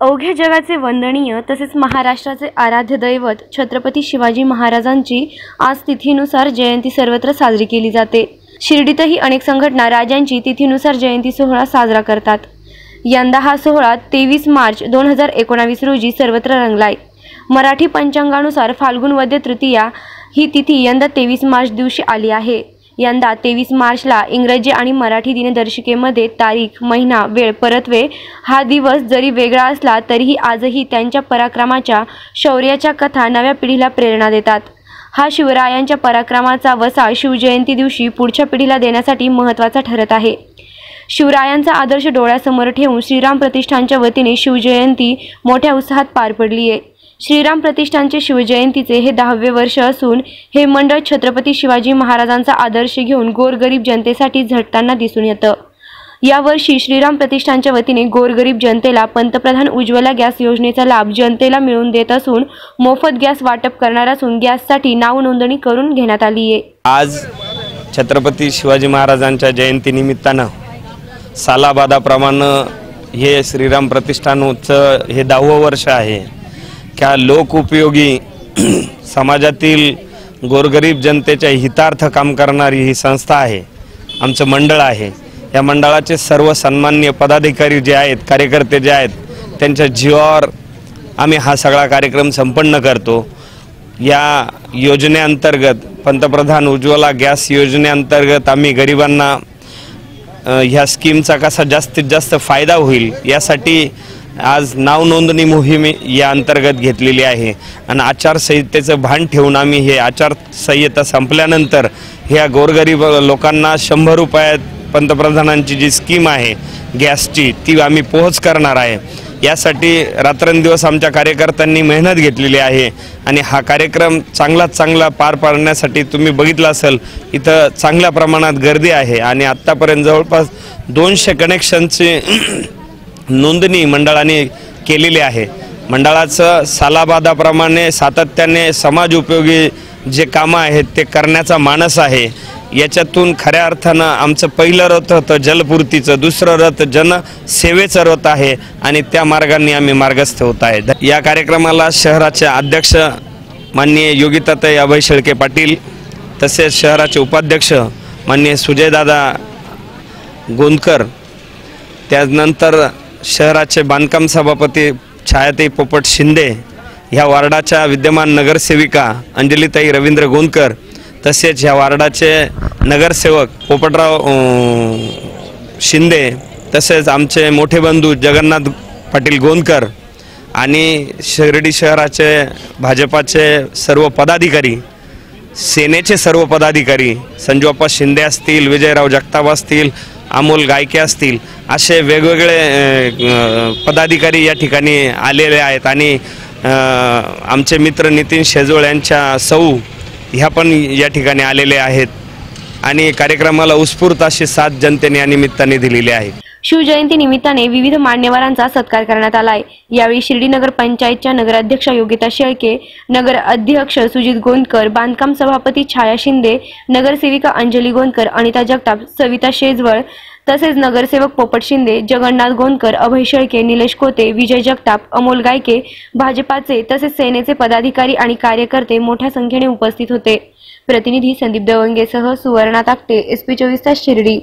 अवघ्या जगाचे वंदनीय तसेच महाराष्ट्राचे आराध्य दैवत छत्रपती शिवाजी महाराजांची आज तिथीनुसार जयंती सर्वत्र साजरी केली जाते. शिर्डीतही अनेक संघटना राजांची तिथीनुसार जयंती सोहळा साजरा करतात. यंदा हा सोहळा तेवीस मार्च दोन हजार एकोणावीस रोजी सर्वत्र रंगलाय. मराठी पंचांगानुसार फाल्गुन वद्य तृतीया ही तिथी यंदा तेवीस मार्च दिवशी आली आहे. यंदा तेवीस मार्चला इंग्रजी आणि मराठी दिनदर्शिकेमध्ये तारीख महिना वेळ परतवे हा दिवस जरी वेगळा असला तरीही आजही त्यांच्या पराक्रमाच्या शौर्याच्या कथा नव्या पिढीला प्रेरणा देतात. हा शिवरायांच्या पराक्रमाचा वसा शिवजयंती दिवशी पुढच्या पिढीला देण्यासाठी महत्त्वाचा ठरत आहे. शिवरायांचा आदर्श डोळ्यासमोर ठेवून श्रीराम प्रतिष्ठानच्या वतीने शिवजयंती मोठ्या उत्साहात पार पडली आहे श्रीराम प्रतिष्ठानचे शिवजयंतीचे हे दहावे वर्ष असून हे मंडळ छत्रपती शिवाजी महाराजांचा आदर्श घेऊन गोरगरीब जनतेसाठी झटताना दिसून येतं. यावर्षी श्रीराम प्रतिष्ठानच्या वतीने गोरगरीब जनतेला पंतप्रधान उज्ज्वला गॅस योजनेचा लाभ जनतेला मिळवून देत असून मोफत गॅस वाटप करणार असून गॅससाठी नाव नोंदणी करून घेण्यात आली आहे. आज छत्रपती शिवाजी महाराजांच्या जयंतीनिमित्तानं सालाबादाप्रमाणे हे श्रीराम प्रतिष्ठानचं हे दहावं वर्ष आहे. त्या लोकउपयोगी समाजातील गोरगरीब जनतेच्या हितार्थ काम करणारी ही संस्था आहे आमचं मंडळ आहे. या मंडळाचे सर्व सन्मान्य पदाधिकारी जे आहेत कार्यकर्ते जे आहेत त्यांच्या जीवावर आम्ही हा सगळा कार्यक्रम संपन्न करतो. या योजनेअंतर्गत पंतप्रधान उज्ज्वला गॅस योजनेअंतर्गत आम्ही गरिबांना ह्या स्कीमचा कसा जास्तीत जास्त फायदा होईल यासाठी आज नाव नोंदणी मोहीम या अंतर्गत घेतलेली आहे. आणि आचारसंहितेचं भान ठेवून आम्ही हे आचारसंहिता संपल्यानंतर ह्या गोरगरीब लोकांना शंभर रुपयात पंतप्रधानांची जी स्कीम आहे गॅसची ती आम्ही पोहोच करणार आहे. यासाठी रात्रंदिवस आमच्या कार्यकर्त्यांनी मेहनत घेतलेली आहे. आणि हा कार्यक्रम चांगलाच चांगला पार पाडण्यासाठी तुम्ही बघितलं असेल इथं चांगल्या प्रमाणात गर्दी आहे. आणि आत्तापर्यंत जवळपास दोनशे कनेक्शनचे नोंदणी मंडळाने केलेली आहे. मंडळाचं सालाबादाप्रमाणे सातत्याने समाज उपयोगी जे कामं आहेत ते करण्याचा मानस आहे. याच्यातून खऱ्या अर्थानं आमचं पहिलं रथ होतं जलपूर्तीचं दुसरं रथ जनसेवेचं रथ आहे आणि त्या मार्गाने आम्ही मार्गस्थ होत आहे. या कार्यक्रमाला शहराचे अध्यक्ष माननीय योगिताताई अभय शेळके पाटील तसेच शहराचे उपाध्यक्ष माननीय सुजयदादा गोंदकर त्यानंतर शहराचे बांधकाम सभापती छायाताई पोपट शिंदे ह्या वार्डाच्या विद्यमान नगरसेविका अंजलीताई रवींद्र गोंदकर तसेच ह्या वार्डाचे नगरसेवक पोपटराव शिंदे तसेच आमचे मोठे बंधू जगन्नाथ पाटील गोंदकर आणि शिर्डी शहराचे भाजपाचे सर्व पदाधिकारी सेनेचे सर्व पदाधिकारी संजूप्पा शिंदे असतील विजयराव जगताप असतील अमोल गायके असतील असे वेगवेगळे पदाधिकारी या ठिकाणी आलेले आहेत. आणि आमचे मित्र नितीन शेजोळ यांच्या सौ ह्या पण या ठिकाणी आलेले आहेत. आणि कार्यक्रमाला उत्स्फूर्त अशी साथ जनतेने या निमित्ताने दिलेली आहे. शिवजयंती निमित्ताने विविध मान्यवरांचा सत्कार करण्यात आलाय. यावेळी शिर्डी नगर पंचायतच्या नगराध्यक्षा योगिता शेळके नगर अध्यक्ष सुजित गोंदकर बांधकाम सभापती छाया शिंदे नगरसेविका अंजली गोंदकर अनिता जगताप सविता शेजवळ तसेच नगरसेवक पोपट शिंदे जगन्नाथ गोंदकर अभय शेळके निलेश कोते विजय जगताप अमोल गायके भाजपाचे तसेच सेनेचे पदाधिकारी आणि कार्यकर्ते मोठ्या संख्येने उपस्थित होते. प्रतिनिधी संदीप दवंगेसह सुवर्णा ताकटे एस पी चोवीस तास शिर्डी.